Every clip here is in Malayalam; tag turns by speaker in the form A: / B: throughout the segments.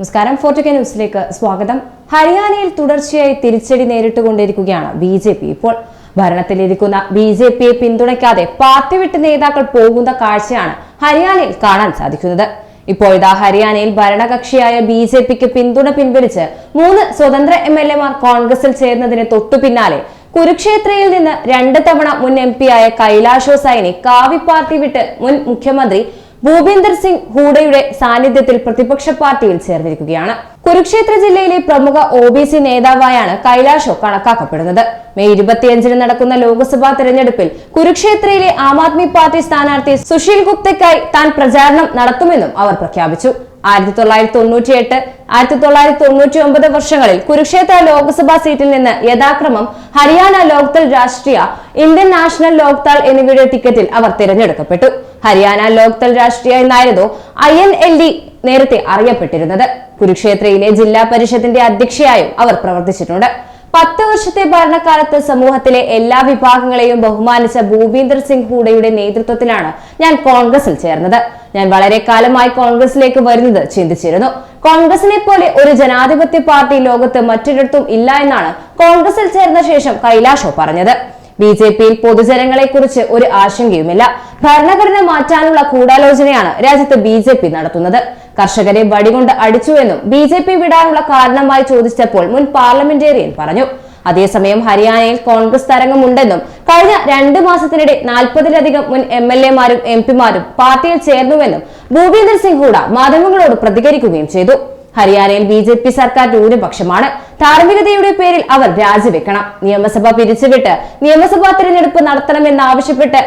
A: നമസ്കാരം. ഫോർട്ടുക ന്യൂസിലേക്ക് സ്വാഗതം. ഹരിയാനയിൽ തുടർച്ചയായി തിരിച്ചടി നേരിട്ടുകൊണ്ടിരിക്കുകയാണ് ബി ജെ പി. ഇപ്പോൾ ഭരണത്തിലിരിക്കുന്ന ബി ജെ പിയെ പിന്തുണയ്ക്കാതെ പാർട്ടി വിട്ട് നേതാക്കൾ പോകുന്ന കാഴ്ചയാണ് ഹരിയാനയിൽ കാണാൻ സാധിക്കുന്നത്. ഇപ്പോൾ ഇപ്പോഴിതാ ഹരിയാനയിൽ ഭരണകക്ഷിയായ ബി ജെ പിക്ക് പിന്തുണ പിൻവലിച്ച് മൂന്ന് സ്വതന്ത്ര എം എൽ എമാർ കോൺഗ്രസിൽ ചേർന്നതിന് തൊട്ടു പിന്നാലെ കുരുക്ഷേത്രയിൽ നിന്ന് രണ്ട് തവണ മുൻ എം ആയ കൈലാഷോ സൈനി കാവി പാർട്ടി വിട്ട് മുൻ മുഖ്യമന്ത്രി ഭൂപീന്ദർ സിംഗ് ഹൂഡയുടെ സാന്നിധ്യത്തിൽ പ്രതിപക്ഷ പാർട്ടിയിൽ ചേർന്നിരിക്കുകയാണ്. കുരുക്ഷേത്ര ജില്ലയിലെ പ്രമുഖ ഒ ബി സി നേതാവായാണ് കൈലാഷോ കണക്കാക്കപ്പെടുന്നത്. മെയ് ഇരുപത്തിയഞ്ചിന് നടക്കുന്ന ലോക്സഭാ തെരഞ്ഞെടുപ്പിൽ കുരുക്ഷേത്രയിലെ ആം ആദ്മി പാർട്ടി സ്ഥാനാർത്ഥി സുശീൽ ഗുപ്തയ്ക്കായി താൻ പ്രചാരണം നടത്തുമെന്നും അവർ പ്രഖ്യാപിച്ചു. ആയിരത്തി തൊള്ളായിരത്തി തൊണ്ണൂറ്റി എട്ട് ആയിരത്തി തൊള്ളായിരത്തി തൊണ്ണൂറ്റി ഒമ്പത് വർഷങ്ങളിൽ കുരുക്ഷേത്ര ലോക്സഭാ സീറ്റിൽ നിന്ന് യഥാക്രമം ഹരിയാന ലോക്തൽ രാഷ്ട്രീയ ഇന്ത്യൻ നാഷണൽ ലോക്താൾ എന്നിവയുടെ ടിക്കറ്റിൽ അവർ തിരഞ്ഞെടുക്കപ്പെട്ടു. ഹരിയാന ലോക്തൽ രാഷ്ട്രീയ എന്നായിരുന്നു ഐ എൻ എൽ ഡി നേരത്തെ അറിയപ്പെട്ടിരുന്നത്. കുരുക്ഷേത്രയിലെ ജില്ലാ പരിഷത്തിന്റെ അധ്യക്ഷയായും അവർ പ്രവർത്തിച്ചിട്ടുണ്ട്. പത്ത് വർഷത്തെ ഭരണകാലത്ത് സമൂഹത്തിലെ എല്ലാ വിഭാഗങ്ങളെയും ബഹുമാനിച്ച ഭൂപീന്ദർ സിംഗ് ഹൂഡയുടെ നേതൃത്വത്തിലാണ് ഞാൻ കോൺഗ്രസിൽ ചേർന്നത്. ഞാൻ വളരെ കാലമായി കോൺഗ്രസിലേക്ക് വരുന്നത് ചിന്തിച്ചിരുന്നു. കോൺഗ്രസിനെ പോലെ ഒരു ജനാധിപത്യ പാർട്ടി ലോകത്ത് മറ്റൊരിടത്തും ഇല്ല എന്നാണ് കോൺഗ്രസിൽ ചേർന്ന ശേഷം കൈലാഷോ പറഞ്ഞത്. ബി ജെ പിയിൽ പൊതുജനങ്ങളെ കുറിച്ച് ഒരു ആശങ്കയുമില്ല. ഭരണഘടന മാറ്റാനുള്ള കൂടാലോചനയാണ് രാജ്യത്ത് ബി ജെ പി നടത്തുന്നത്. കർഷകരെ വടികൊണ്ട് അടിച്ചുവെന്നും ബി ജെ പി വിടാനുള്ള കാരണമായി ചോദിച്ചപ്പോൾ മുൻ പാർലമെന്റേറിയൻ പറഞ്ഞു. അതേസമയം ഹരിയാനയിൽ കോൺഗ്രസ് തരംഗമുണ്ടെന്നും കഴിഞ്ഞ രണ്ട് മാസത്തിനിടെ നാൽപ്പതിലധികം മുൻ എം എൽ എമാരും എം പിമാരും പാർട്ടിയിൽ ചേർന്നുവെന്നും ഭൂപീന്ദർ സിംഗ് ഹൂഡ മാധ്യമങ്ങളോട് പ്രതികരിക്കുകയും ചെയ്തു. ഹരിയാനയിൽ ബി ജെ പി സർക്കാർ ന്യൂനപക്ഷമാണ്. ധാർമ്മികതയുടെ പേരിൽ അവർ രാജിവെക്കണം. നിയമസഭ പിരിച്ചുവിട്ട് നിയമസഭാ തിരഞ്ഞെടുപ്പ് നടത്തണമെന്നാവശ്യപ്പെട്ട്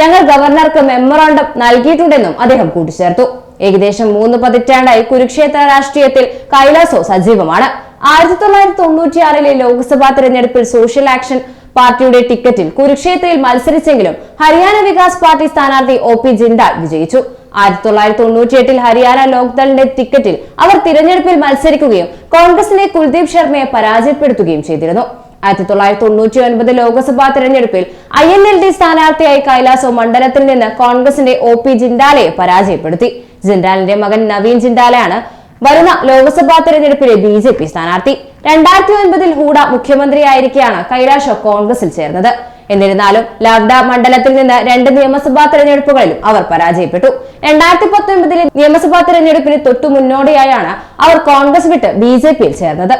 A: ഞങ്ങൾ ഗവർണർക്ക് മെമ്മറാണ്ടം നൽകിയിട്ടുണ്ടെന്നും അദ്ദേഹം കൂട്ടിച്ചേർത്തു. ഏകദേശം മൂന്ന് പതിറ്റാണ്ടായി കുരുക്ഷേത്ര രാഷ്ട്രീയത്തിൽ കൈലാസോ സജീവമാണ്. ആയിരത്തി തൊള്ളായിരത്തി തൊണ്ണൂറ്റിയാറിലെ ലോക്സഭാ തെരഞ്ഞെടുപ്പിൽ സോഷ്യൽ ആക്ഷൻ പാർട്ടിയുടെ ടിക്കറ്റിൽ കുരുക്ഷേത്രയിൽ മത്സരിച്ചെങ്കിലും ഹരിയാന വികാസ് പാർട്ടി സ്ഥാനാർത്ഥി ഒ പി ജിൻഡാൽ വിജയിച്ചു. ആയിരത്തി തൊള്ളായിരത്തി തൊണ്ണൂറ്റിയെട്ടിൽ ഹരിയാന ലോക്ദളിന്റെ ടിക്കറ്റിൽ അവർ തിരഞ്ഞെടുപ്പിൽ മത്സരിക്കുകയും കോൺഗ്രസിലെ കുൽദീപ് ശർമ്മയെ പരാജയപ്പെടുത്തുകയും ചെയ്തിരുന്നു. ആയിരത്തി തൊള്ളായിരത്തി തൊണ്ണൂറ്റി ഒൻപത് ലോക്സഭാ തെരഞ്ഞെടുപ്പിൽ ഐ എൻ എൽ ഡി സ്ഥാനാർത്ഥിയായി കൈലാസോ മണ്ഡലത്തിൽ നിന്ന് കോൺഗ്രസിന്റെ ഒ പി ജിൻഡാലയെ പരാജയപ്പെടുത്തി. ജിൻഡാലിന്റെ മകൻ നവീൻ ജിൻഡാലയാണ് വരുന്ന ലോക്സഭാ തെരഞ്ഞെടുപ്പിലെ ബി ജെ പി സ്ഥാനാർത്ഥി. രണ്ടായിരത്തി ഒൻപതിൽ ഹൂഡ മുഖ്യമന്ത്രിയായിരിക്കെയാണ് കൈലാഷോ കോൺഗ്രസിൽ ചേർന്നത്. എന്നിരുന്നാലും ലാവ്ഡ മണ്ഡലത്തിൽ നിന്ന് രണ്ട് നിയമസഭാ തെരഞ്ഞെടുപ്പുകളിലും അവർ പരാജയപ്പെട്ടു. രണ്ടായിരത്തി പത്തൊൻപതിലെ നിയമസഭാ തെരഞ്ഞെടുപ്പിന് തൊട്ടു മുന്നോടിയായാണ് അവർ കോൺഗ്രസ് വിട്ട് ബി ജെ പിയിൽ ചേർന്നത്.